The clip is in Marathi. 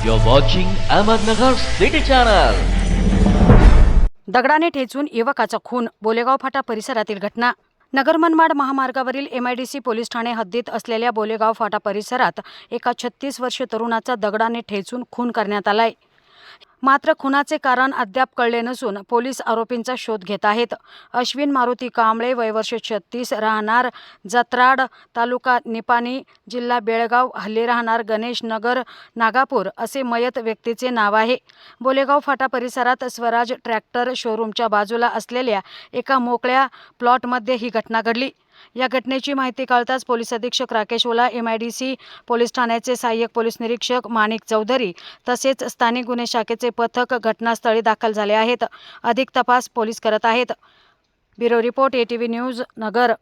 You're watching Ahmednagar City Channel. दगडाने ठेचून युवकाचा खून बोलेगाव फाटा परिसरातील घटना नगर मनमाड महामार्गावरील एमआयडीसी पोलीस ठाणे हद्दीत असलेल्या बोलेगाव फाटा परिसरात एका छत्तीस वर्षीय तरुणाचा दगडाने ठेचून खून करण्यात आलाय मात्र खुनाचे कारण अद्याप कळले नसून पोलीस आरोपींचा शोध घेत आहेत. अश्विन मारुती कांबळे वयवर्ष छत्तीस राहणार जत्राड तालुका निपाणी जिल्हा बेळगाव. हल्ली राहणार गणेश नगर नागापूर असे मयत व्यक्तीचे नाव आहे. बोलेगाव फाटा परिसरात स्वराज ट्रॅक्टर शोरूमच्या बाजूला असलेल्या एका मोकळ्या प्लॉटमध्ये ही घटना घडली. या घटनेची माहिती कळताच पोलीस अधीक्षक Rakesh Ola M I D C police ठाण्याचे सहाय्यक पोलीस निरीक्षक माणिक चौधरी तसेच स्थानिक गुन्हे शाखेचे पथक घटनास्थळी दाखल झाले आहेत. अधिक तपास पोलीस करत आहेत. Bureau report A T news Nagar.